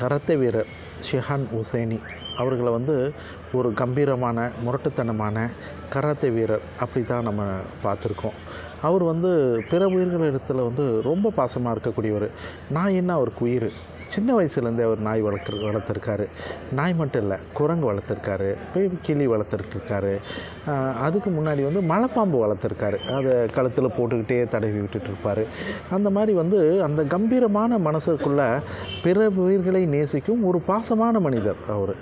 Karate வீரர் ஷிஹான் உசைனி. அவர்களை வந்து ஒரு கம்பீரமான முரட்டுத்தனமான கராத்தே வீரர் அப்படி தான் நம்ம பார்த்துருக்கோம். அவர் வந்து பிற உயிர்களிடத்தில் வந்து ரொம்ப பாசமாக இருக்கக்கூடியவர். நாய் என்ன அவருக்கு உயிர்? சின்ன வயசுலேருந்தே அவர் நாய் வளர்க்கு வளர்த்துருக்காரு. நாய் மட்டும் இல்லை குரங்கு வளர்த்துருக்காரு போய் கிளி வளர்த்துருக்காரு. அதுக்கு முன்னாடி வந்து மலைப்பாம்பு வளர்த்துருக்காரு. அதை கழுத்தில் போட்டுக்கிட்டே தடவி விட்டுட்டு இருப்பார். அந்த மாதிரி வந்து அந்த கம்பீரமான மனசுக்குள்ளே பிற உயிர்களை நேசிக்கும் ஒரு பாசமான மனிதர் அவர்.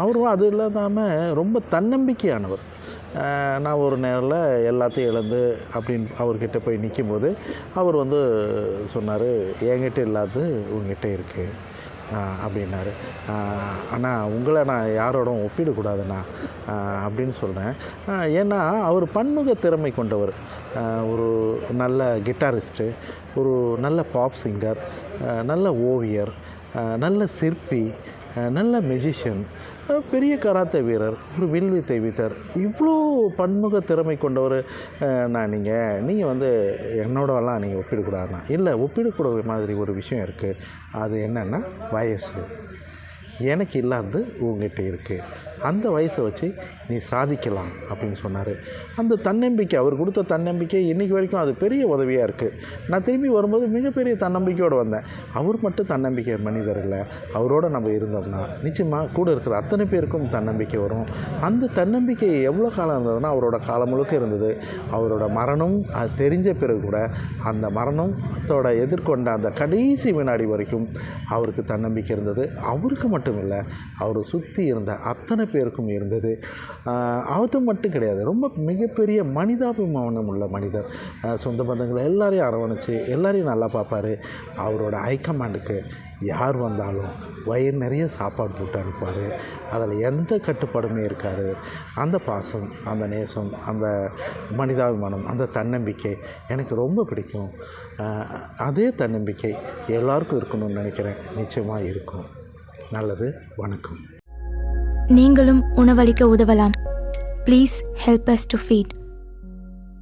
அவரும் அது இல்லாதாமல் ரொம்ப தன்னம்பிக்கையானவர். நான் ஒரு நேரில் எல்லாத்தையும் இழந்து அப்படின்னு அவர்கிட்ட போய் நிற்கும்போது அவர் வந்து சொன்னார் என்கிட்ட இல்லாதது உங்ககிட்ட இருக்குது அப்படின்னாரு. ஆனால் உங்களை நான் யாரோடும் ஒப்பிடக்கூடாதுண்ணா. அப்படின்னு சொல்கிறேன் ஏன்னா அவர் பன்முக திறமை கொண்டவர். ஒரு நல்ல கிட்டாரிஸ்ட்டு ஒரு நல்ல பாப் சிங்கர் நல்ல ஓவியர் நல்ல சிற்பி நல்ல மெஜிஷியன் பெரிய கராத்தே வீரர் ஒரு வில்வித்தை வீரர். இவ்வளோ பன்முக திறமை கொண்டவர் நான் நீங்கள் நீங்கள் வந்து என்னோடலாம் நீங்கள் ஒப்பிடக்கூடாதுண்ணா. இல்லை ஒப்பிடக்கூட மாதிரி ஒரு விஷயம் இருக்குது அது என்னென்னா வயசு. எனக்கு இல்லாதது உங்ககிட்ட இருக்குது அந்த வயசை வச்சு நீ சாதிக்கலாம் அப்படின்னு சொன்னார். அந்த தன்னம்பிக்கை அவர் கொடுத்த தன்னம்பிக்கை இன்றைக்கி வரைக்கும் அது பெரிய உதவியாக இருக்குது நான் திரும்பி வரும்போது மிகப்பெரிய தன்னம்பிக்கையோடு வந்தேன். அவர் மட்டும் தன்னம்பிக்கை மனிதர் இல்லை. அவரோட நம்ம இருந்தோம்னா நிச்சயமாக கூட இருக்கிற அத்தனை பேருக்கும் தன்னம்பிக்கை வரும். அந்த தன்னம்பிக்கை எவ்வளோ காலம் இருந்ததுன்னா அவரோட காலம் முழுக்க இருந்தது. அவரோட மரணம் அது தெரிஞ்ச பிறகு கூட அந்த மரணத்தோட எதிர்கொண்ட அந்த கடைசி வினாடி வரைக்கும் அவருக்கு தன்னம்பிக்கை இருந்தது. அவருக்கு மட்டும் இல்லை அவரை சுற்றி இருந்த அத்தனை பேருக்கும் இருந்தது. அது மட்டும் கிடையாது. ரொம்ப மிகப்பெரிய மனிதாபிமானம் உள்ள மனிதர். சொந்த பந்தங்களை எல்லாரையும் அரவணைச்சு எல்லாரையும் நல்லா பார்ப்பாரு. அவரோட ஹைகமாண்டுக்கு யார் வந்தாலும் வயிறு நிறைய சாப்பாடு போட்டு அனுப்பார் அதில் எந்த கட்டுப்பாடுமே இருக்காது. அந்த பாசம் அந்த நேசம் அந்த மனிதாபிமானம் அந்த தன்னம்பிக்கை எனக்கு ரொம்ப பிடிக்கும். அதே தன்னம்பிக்கை எல்லாருக்கும் இருக்கணும்னு நினைக்கிறேன். நிச்சயமாக இருக்கும். நல்லது வணக்கம். நீங்களும் உணவளிக்க உதவலாம். Please help us to feed